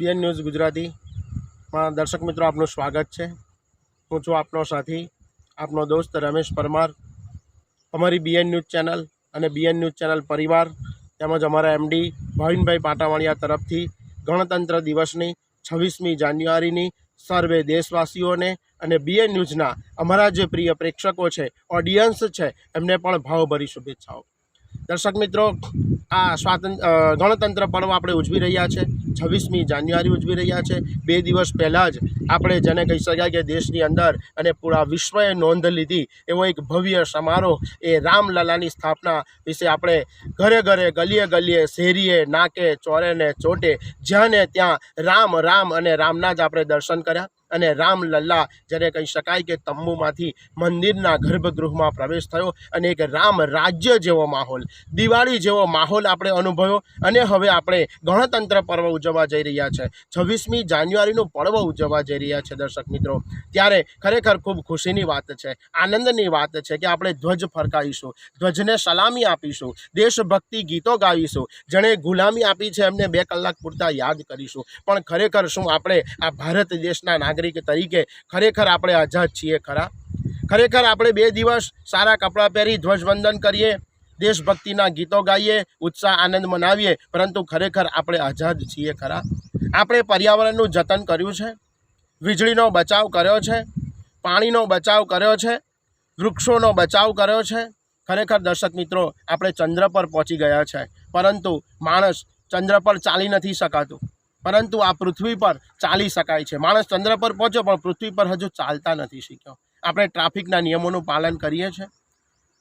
BN news ગુજરાતીમાં દર્શક મિત્રો, આપનું સ્વાગત છે. હું છું આપનો સાથી, આપનો દોસ્ત રમેશ પરમાર. અમારી બીએન ન્યૂઝ ચેનલ અને બીએન ન્યૂઝ ચેનલ પરિવાર તેમજ અમારા એમડી ભાવિનભાઈ પાટાવાણિયા તરફથી ગણતંત્ર દિવસની છવ્વીસમી જાન્યુઆરીની સર્વે દેશવાસીઓને અને બીએન ન્યૂઝના અમારા જે પ્રિય પ્રેક્ષકો છે, ઓડિયન્સ છે, એમને પણ ભાવભરી શુભેચ્છાઓ. દર્શક મિત્રો આ સ્વાતંત્ર ગણતંત્ર પર્વ આપણે ઉજવી રહ્યા છે. છવ્વીસમી જાન્યુઆરી ઉજવી રહ્યા છે. બે દિવસ પહેલાં જ આપણે જેને કહી શકાય કે દેશની અંદર અને પૂરા વિશ્વએ નોંધ લીધી એવો એક ભવ્ય સમારોહ એ રામલલાની સ્થાપના વિશે આપણે ઘરે ઘરે ગલીએ ગલીએ શેરીએ નાકે ચોરે ને ચોટે જ્યાં ને ત્યાં રામ રામ અને રામના જ આપણે દર્શન કર્યા. અને રામલલ્લા જેને કહી શકાય કે તંબુમાંથી મંદિરના ગર્ભગૃહમાં પ્રવેશ થયો અને એક રામ રાજ્ય જેવો માહોલ, દિવાળી જેવો માહોલ આપણે અનુભવ્યો અને હવે આપણે ગણતંત્ર પર્વ ઉજવવા જઈ રહ્યા છે. છવ્વીસમી જાન્યુઆરીનું પર્વ ઉજવવા જઈ રહ્યા છે દર્શક મિત્રો. ત્યારે ખરેખર ખૂબ ખુશીની વાત છે, આનંદની વાત છે કે આપણે ધ્વજ ફરકાવીશું, ધ્વજને સલામી આપીશું, દેશભક્તિ ગીતો ગાવીશું. જેણે ગુલામી આપી છે એમને બે કલાક પૂરતા યાદ કરીશું. પણ ખરેખર શું આપણે આ ભારત દેશના નાગરિક તરીકે ખરેખર આપણે આઝાદ છીએ ખરા? ખરેખર આપણે બે દિવસ સારા કપડાં પહેરી ધ્વજવંદન કરીએ, દેશભક્તિના ગીતો ગાઈએ, ઉત્સાહ, આનંદ મનાવીએ, પરંતુ ખરેખર આપણે આઝાદ છીએ ખરા? આપણે પર્યાવરણનું જતન કર્યું છે, વીજળીનો બચાવ કર્યો છે, પાણીનો બચાવ કર્યો છે, વૃક્ષોનો બચાવ કર્યો છે. ખરેખર દર્શક મિત્રો, આપણે ચંદ્ર પર પહોંચી ગયા છે, પરંતુ માણસ ચંદ્ર પર ચાલી નથી શકાતું. પરંતુ આ પૃથ્વી પર ચાલી શકાય છે. માણસ ચંદ્ર પર પહોંચ્યો, પણ પૃથ્વી પર હજુ ચાલતા નથી શીખ્યો આપણે ટ્રાફિકના નિયમોનું પાલન કરીએ છીએ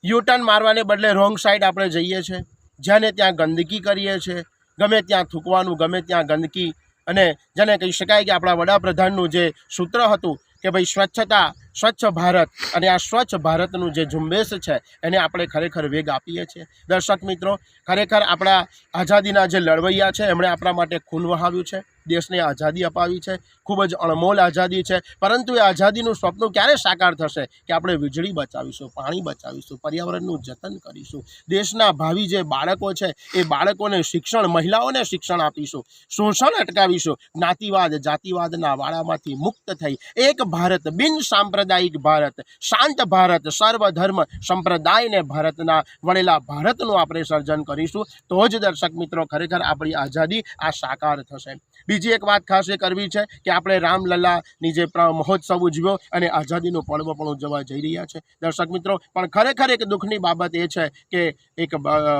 યુટર્ન મારવાને બદલે રોંગ સાઈડ આપણે જઈએ છીએ જ્યાં ત્યાં ગંદકી કરીએ છીએ ગમે ત્યાં થૂકવાનું, ગમે ત્યાં ગંદકી. અને જેને કહી શકાય કે આપણા વડાપ્રધાનનું જે સૂત્ર હતું કે ભાઈ સ્વચ્છતા સ્વચ્છ ભારત અને આ સ્વચ્છ ભારતનું જે ઝુંબેશ છે, એને આપણે ખરેખર વેગ આપીએ છીએ. દર્શક મિત્રો, ખરેખર આપણા આઝાદીના જે લડવૈયા છે, એમણે આપણા માટે ખૂન વહાવ્યું છે, દેશને આઝાદી અપાવી છે, ખૂબ જ અણમોલ આઝાદી છે, પરંતુ એ આઝાદીનું સ્વપ્ન ક્યારે સાકાર થશે? કે આપણે વીજળી બચાવીશું, પાણી બચાવીશું, પર્યાવરણનું જતન કરીશું, દેશના ભાવિ જે બાળકો છે, એ બાળકોને શિક્ષણ, મહિલાઓને શિક્ષણ આપીશું, શોષણ અટકાવીશું, જ્ઞાતિવાદ, જાતિવાદના વાળામાંથી મુક્ત થઈ, એક ભારત બિન સાંપ્રદાયિક ભારત, શાંત ભારત, સર્વધર્મ સંપ્રદાયને ભારતના વળેલા ભારતનું આપણે સર્જન કરીશું. તો જ દર્શક મિત્રો, ખરેખર આપણી આઝાદી આ સાકાર થશે. બીજી એક વાત ખાસ એ કરવી છે કે આપણે રામલલ્લાની જે મહોત્સવ ઉજવ્યો અને આઝાદીનું પર્વ પણ ઉજવવા જઈ રહ્યા છે. દર્શક મિત્રો, પણ ખરેખર એક દુઃખની બાબત એ છે કે એક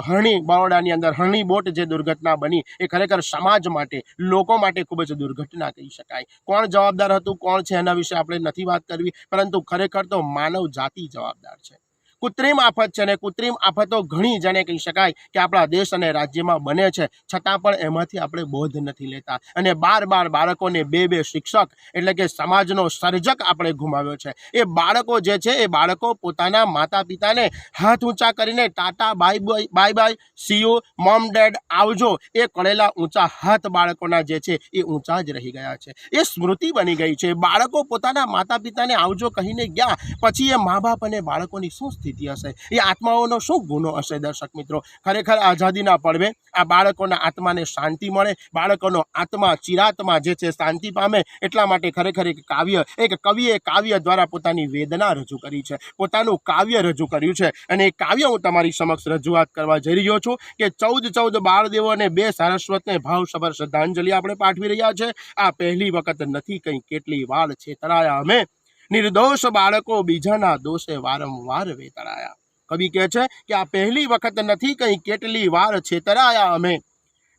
હરણી બરોડાની અંદર હરણી બોટ જે દુર્ઘટના બની એ ખરેખર સમાજ માટે, લોકો માટે ખૂબ જ દુર્ઘટના કહી શકાય. કોણ જવાબદાર હતું, કોણ છે એના વિશે આપણે નથી વાત કરવી. પરંતુ ખરેખર તો માનવ જાતિ જવાબદાર છે. કૃત્રિમ આફત છે અને કૃત્રિમ આફતો ઘણી જેને કહી શકાય કે આપણા દેશ અને રાજ્યમાં બને છે. છતાં પણ એમાંથી આપણે બોધ નથી લેતા. અને બાર બાર બાળકોને બે બે શિક્ષક એટલે કે સમાજનો સર્જક આપણે ગુમાવ્યો છે. એ બાળકો જે છે એ બાળકો પોતાના માતા પિતાને હાથ ઊંચા કરીને, tata, bye bye bye bye see you mom dad આવજો. એ કરેલા ઊંચા હાથ બાળકોના જે છે એ ઊંચા જ રહી ગયા છે. એ સ્મૃતિ બની ગઈ છે. બાળકો પોતાના માતા પિતાને આવજો કહીને ગયા. પછી એ મા બાપ અને બાળકોની શું સ્થિતિ હશે. એ આત્માઓનો શું ગુનો હશે દર્શક મિત્રો? ખરેખર આઝાદીના પડવે આ બાળકોના આત્માને શાંતિ મળે, બાળકોનો આત્મા ચિરાત્મા જે છે શાંતિ પામે એટલા માટે ખરેખર એક કાવ્ય, એક કવિએ કાવ્ય દ્વારા પોતાની વેદના રજૂ કરી છે. પોતાનું કાવ્ય રજૂ કર્યું છે. અને એ કાવ્ય હું તમારી સમક્ષ રજૂઆત કરવા જઈ રહ્યો છું કે ચૌદ ચૌદ બાળદેવો અને બે સારસ્વતને ભાવસભર શ્રદ્ધાંજલિ આપણે પાઠવી રહ્યા છે. આ પહેલી વખત નથી કંઈ કેટલી વાર છે તરાયા અમે. નિર્દોષ બાળકો બીજાના દોષે વારંવાર વેતરાયા. કવિ કહે છે કે, આ પહેલી વખત નથી કંઈ કેટલી વાર છેતરાયા અમે.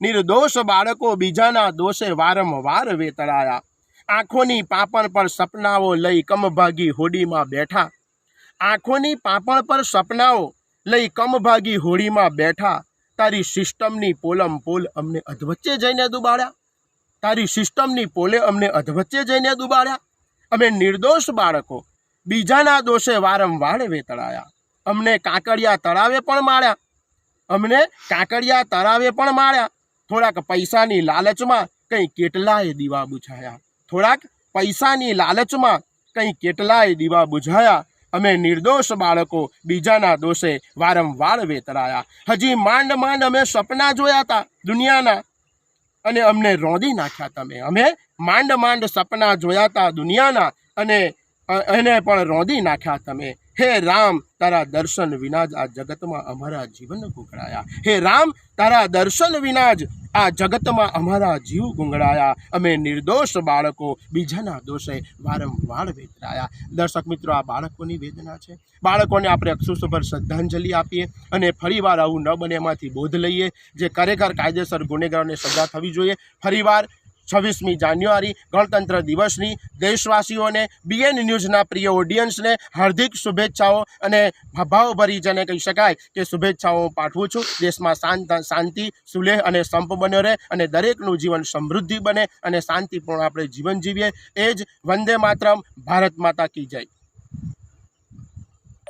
નિર્દોષ બાળકો બીજાના દોષે વારંવાર વેતરાયા. આંખોની પાપણ પર સપનાઓ લઈ કમભાગી હોડીમાં બેઠા. આંખોની પાપણ પર સપનાઓ લઈ કમભાગી હોડીમાં બેઠા. તારી સિસ્ટમની પોલમ પોલ અમને અધવચ્ચે જઈને દુબાડ્યા. તારી સિસ્ટમની પોલે અમને અધવચ્ચે જઈને દુબાડ્યા. અમે નિર્દોષ બાળકો. બીજાના દોષે વારંવાર વેતળાયા અમને કાંકરિયા તળાવે પણ માળ્યા. અમને કાંકરિયા તળાવે પણ માળ્યા. થોડાક પૈસાની લાલચમાં કંઈ કેટલાય દીવા બુઝાયા. થોડાક પૈસાની લાલચમાં કંઈ કેટલાય દીવા બુઝાયા. અમે નિર્દોષ બાળકો, બીજાના દોષે વારંવાર વેતરાયા હજી માંડ માંડ અમે સપના જોયા હતા દુનિયાના. અને અમને રોંધી નાખ્યા તમે. અમે માંડ માંડ સપના જોયા હતા દુનિયાના અને એને પણ રોંધી નાખ્યા તમે. હે રામ, તારા દર્શન વિના જ આ જગતમાં અમારા જીવન ગુંગળાયા. હે રામ, તારા દર્શન વિના જ આ જગતમાં અમારા જીવ ગુંગળાયા. અમે નિર્દોષ બાળકો, બીજાના દોષે વારંવાર વેતરાયા દર્શક મિત્રો, આ બાળકોની વેદના છે. બાળકોને આપણે અક્ષુસભર શ્રદ્ધાંજલિ આપીએ અને ફરીવાર આવું ન બને એમાંથી બોધ લઈએ. જે ખરેખર કાયદેસર ગુનેગારોને સજા થવી જોઈએ. ફરીવાર છવ્વીસમી જાન્યુઆરી ગણતંત્ર દિવસની દેશવાસીઓને બીએન ન્યૂઝના પ્રિય ઓડિયન્સને હાર્દિક શુભેચ્છાઓ અને ભાવભરી જેને કહી શકાય કે શુભેચ્છાઓ હું પાઠવું છું. દેશમાં શાંત, સુલેહ અને સંપ બન્યો રહે અને દરેકનું જીવન સમૃદ્ધિ બને અને શાંતિપૂર્ણ આપણે જીવન જીવીએ. એ જ વંદે માતરમ, ભારત માતા કી જય.